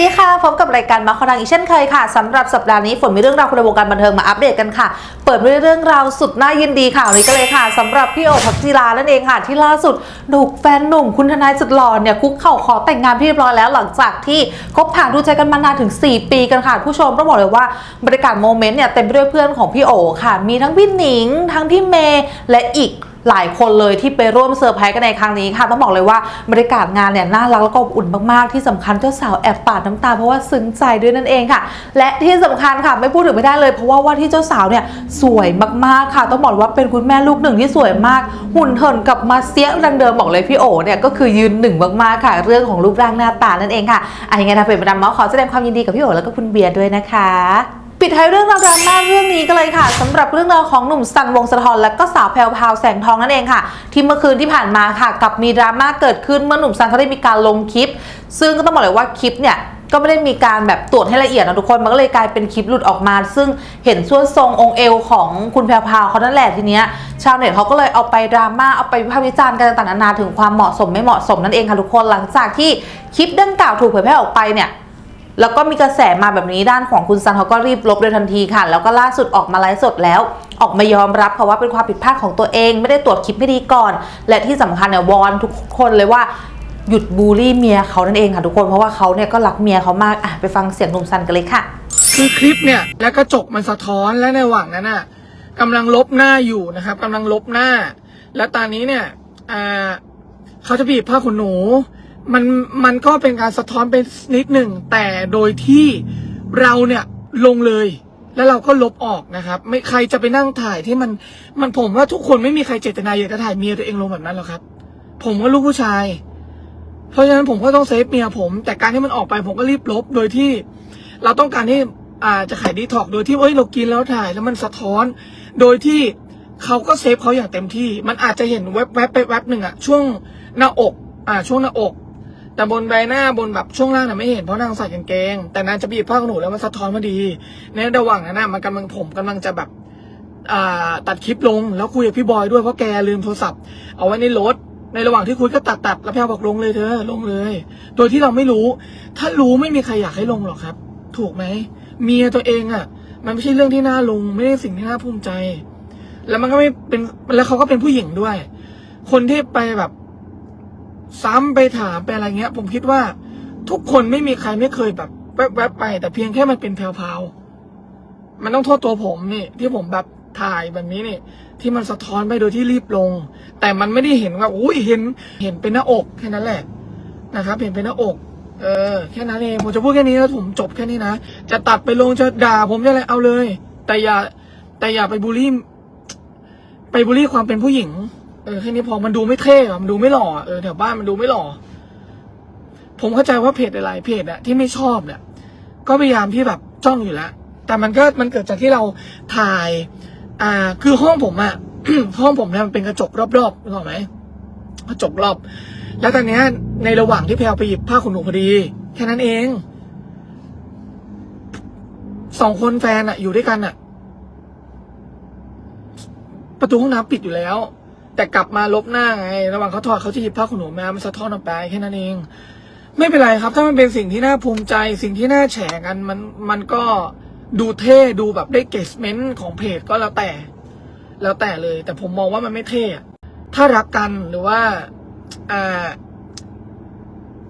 ดีค่ะ พบกับรายการมาคอดังอีกเช่นเคยค่ะสำหรับสัปดาห์นี้ฝนมีเรื่องราวคนในวงการบันเทิงมาอัปเดตกันค่ะ เปิดด้วยเรื่องราวสุดน่ายินดีข่าวนี้กันเลยค่ะสำหรับพี่โอภักจีรานั่นเองค่ะ ที่ล่าสุดถูกแฟนหนุ่มคุณทนายสุดหล่อเนี่ยคุกเข่าขอแต่งงานพี่เรียบร้อยแล้วหลังจากที่คบหาดูใจกันมานานถึง 4 ปีกันค่ะผู้ชมต้องบอกเลยว่าบรรยากาศโมเมนต์เนี่ยเต็มไปด้วยเพื่อนของพี่โอค่ะ มีทั้งพี่หนิง ทั้งพี่เมย์และอีก หลายคนเลยที่ไปร่วมเซอร์ไพรส์กันในครั้งนี้ค่ะ ต้องบอกเลยว่าบรรยากาศงานเนี่ยน่ารักแล้วก็อบอุ่นมากๆ ที่สำคัญเจ้าสาวแอบปาดน้ำตาเพราะว่าซึ้งใจด้วยนั่นเองค่ะ และที่สำคัญค่ะไม่พูดถึงไม่ได้เลย เพราะว่าว่าที่เจ้าสาวเนี่ยสวยมากๆค่ะ ต้องบอกว่าเป็นคุณแม่ลูกหนึ่งที่สวยมาก หุ่นเหินกับมาเสียดังเดิมบอกเลยพี่โอเนี่ยก็คือยืนหนึ่งมากๆค่ะ เรื่องของรูปร่างหน้าตานั่นเองค่ะอะยังไงนะเป็นประดามมาขอแสดงความยินดีกับพี่โอแล้วก็คุณเบียร์ด้วยนะคะ ปิดท้ายเรื่องราวดราม่าเรื่องนี้กันเลยค่ะสำหรับเรื่องราวของหนุ่มสันวงสะทอนและก็สาวแพรวพราวแสงทองนั่นเองค่ะ ที่เมื่อคืนที่ผ่านมาค่ะกับมีดราม่าเกิดขึ้นเมื่อหนุ่มสันเขาได้มีการลงคลิป ซึ่งก็ต้องบอกเลยว่าคลิปเนี่ยก็ไม่ได้มีการแบบตรวจให้ละเอียดนะทุกคน มันก็เลยกลายเป็นคลิปหลุดออกมา ซึ่งเห็นส่วนทรงองค์เอวของคุณแพรวพราวเขานั่นแหละทีเนี้ยชาวเน็ตเขาก็เลยเอาไปดราม่าเอาไปวิพากษ์วิจารณ์กันต่างๆนานาถึงความเหมาะสมไม่เหมาะสมนั่นเองค่ะทุกคนหลังจากที่คลิปดังกล่าวถูกเผยแพร่ออกไปเนี่ย แล้วก็มีกระแสมาแบบนี้ด้านของคุณซันเขาก็รีบลบโดยทันทีค่ะ แล้วก็ล่าสุดออกมาไลฟ์สดแล้ว ออกมายอมรับค่ะว่าเป็นความผิดพลาดของตัวเอง ไม่ได้ตรวจคลิปให้ดีก่อน และที่สำคัญเนี่ยวอนทุกคนเลยว่าหยุดบูลลี่เมียเขานั่นเองค่ะทุกคนเพราะว่าเขาเนี่ยก็รักเมียเขามากอะไปฟังเสียงหนุ่มซันกันเลยค่ะคือคลิปเนี่ยแล้วกระจกมันสะท้อนและในระหว่างนั้นน่ะกำลังลบหน้าอยู่นะครับกำลังลบหน้า และตอนนี้เนี่ยอ่าเขาจะบีบผ้าขนหนู มันมันก็เป็นการสะท้อนไปนิดหนึ่งแต่โดยที่เราเนี่ยลงเลย แล้วเราก็ลบออกนะครับ ไม่ใครจะไปนั่งถ่ายที่มันมันผมว่าทุกคนไม่มีใครเจตนาอยากจะถ่ายเมียตัวเองลงแบบนั้นหรอกครับ ผมก็ลูกผู้ชาย เพราะฉะนั้นผมก็ต้องเซฟเมียผม แต่การที่มันออกไปผมก็รีบลบโดยที่ เราต้องการที่อ่าจะขายดีท็อกโดยที่เอ้ยเรากินแล้วถ่ายแล้วมันสะท้อน โดยที่เขาก็เซฟเขาอย่างเต็มที่ มันอาจจะเห็นแวบๆบไปแวบหนึ่งอะช่วงหน้าอก อ่า ช่วงหน้าอก แต่บนใบหน้าบนแบบช่วงล่างน่ะไม่เห็นเพราะนางใส่กางเกง แต่นางจะบีบผ้าขนหนูแล้วมันสะท้อนมาดี ในระหว่างนั้นน่ะมันกำลังผมกำลังจะแบบตัดคลิปลงแล้วคุยกับพี่บอยด้วยเพราะแกลืมโทรศัพท์เอาไว้ในรถในระหว่างที่คุยก็ตัดตัดแล้วแพรบอกลงเลยเธอลงเลย โดยที่เราไม่รู้ ถ้ารู้ไม่มีใครอยากให้ลงหรอกครับ ถูกไหมเมียตัวเองอะ่ะ มันไม่ใช่เรื่องที่น่าลง ไม่ใช่สิ่งที่น่าภูมิใจ แล้วมันก็ไม่เป็นแล้วเขาก็เป็นผู้หญิงด้วย คนที่ไปแบบ ซ้ำไปถามไปอะไรเงี้ย ผมคิดว่าทุกคนไม่มีใครไม่เคยแบบแวบๆไป แต่เพียงแค่มันเป็นแพรวๆมันต้องโทษตัวผมนี่ที่ผมแบบถ่ายแบบนี้นี่ ที่มันสะท้อนไปโดยที่รีบลง แต่มันไม่ได้เห็นว่าอุ้ยเห็นเห็นเป็นหน้าอกแค่นั้นแหละนะครับ เห็นเป็นหน้าอก เออแค่นั้นเองผมจะพูดแค่นี้แล้วผมจบแค่นี้นะจะตัดไปลงจะด่าผมจะอะไรเอาเลย แต่อย่าแต่อย่าไปบูลลี่ ไปบูลลี่ความเป็นผู้หญิง เออแค่นี้พอมันดูไม่เท่อะมันดูไม่หล่อเออแถวบ้านมันดูไม่หล่อ ผมเข้าใจว่าเพจหลายเพจอะที่ไม่ชอบเนี่ย ก็พยายามที่แบบจ้องอยู่แล้วแต่มันก็มันเกิดจากที่เราถ่าย อ่า คือห้องผมอะห้องผมเนี่ยมันเป็นกระจกรอบๆนึกออกไหมกระจกรอบ แล้วตอนเนี้ย ในระหว่างที่แพลวไปหยิบผ้าขนหนูพอดี แค่นั้นเองสองคนแฟนอะอยู่ด้วยกันอะประตูห้องน้ำปิดอยู่แล้ว แต่กลับมาลบหน้าไง ระหว่างเขาถอดเขาจะหยิบผ้าขนหนูมามันสะท้อนออกไปแค่นั้นเอง ไม่เป็นไรครับ ถ้ามันเป็นสิ่งที่น่าภูมิใจ สิ่งที่น่าแฉกันมันมันก็ดูเท่ดูแบบได้เกสเมนต์ของเพจก็แล้วแต่ แล้วแต่เลย แต่ผมมองว่ามันไม่เท่ถ้ารักกันหรือว่าอ่า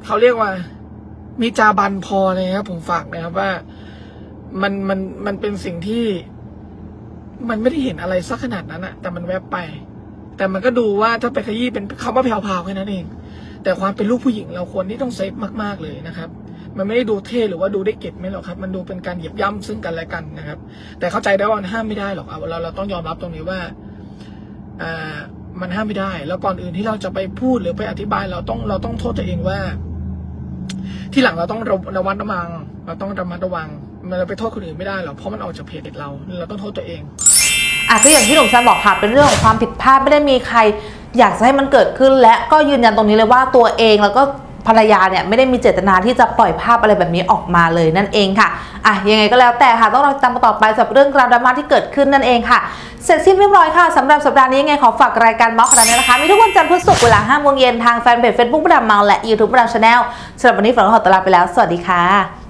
เขาเรียกว่า มีจาบันพอนะครับผมฝากนะครับว่ามันมันมันเป็นสิ่งที่ มันไม่ได้เห็นอะไรสักขนาดนั้นอะแต่มันแวบไป แต่มันก็ดูว่าถ้าไปขยี้เป็นคำว่าแผ่วๆแค่นั้นเอง แต่ความเป็นลูกผู้หญิงเราควรที่ต้องเซฟมากๆเลยนะครับ มันไม่ได้ดูเท่หรือว่าดูได้เก็บไม่หรอกครับ มันดูเป็นการเหยียบย่ำซึ่งกันและกันนะครับ แต่เข้าใจได้ว่ามันห้ามไม่ได้หรอกเอาเราเราต้องยอมรับตรงนี้ว่าอ่ามันห้ามไม่ได้ แล้วก่อนอื่นที่เราจะไปพูดหรือไปอธิบายเราต้องเราต้องโทษตัวเองว่า ที่หลังเราต้องระระวัดระวัง เราต้องระมัดระวัง มันเราไปโทษคนอื่นไม่ได้หรอกเพราะมันออกจากเพจเรา เราต้องโทษตัวเอง อะก็อย่างที่หนุ่มซันบอกค่ะเป็นเรื่องของความผิดพลาดไม่ได้มีใคร อยากจะให้มันเกิดขึ้น และก็ยืนยันตรงนี้เลยว่าตัวเองแล้วก็ภรรยาเนี่ยไม่ได้มีเจตนาที่จะปล่อยภาพอะไรแบบนี้ออกมาเลยนั่นเองค่ะอะยังไงก็แล้วแต่ค่ะต้องรอติดตามต่อไปสำหรับเรื่องราวดราม่าที่เกิดขึ้นนั่นเองค่ะ เสร็จสิ้นเรียบร้อยค่ะสำหรับสัปดาห์นี้ยังไงขอฝากรายการม็อกกันนะคะ มีทุกวันจันทร์พุธศุกร์เวลา5โมงเย็นทางแฟนเพจ Facebook ประดามเมาและ YouTube ประดามชาแนลสำหรับวันนี้ฝนขอตัวลาไปแล้ว สวัสดีค่ะ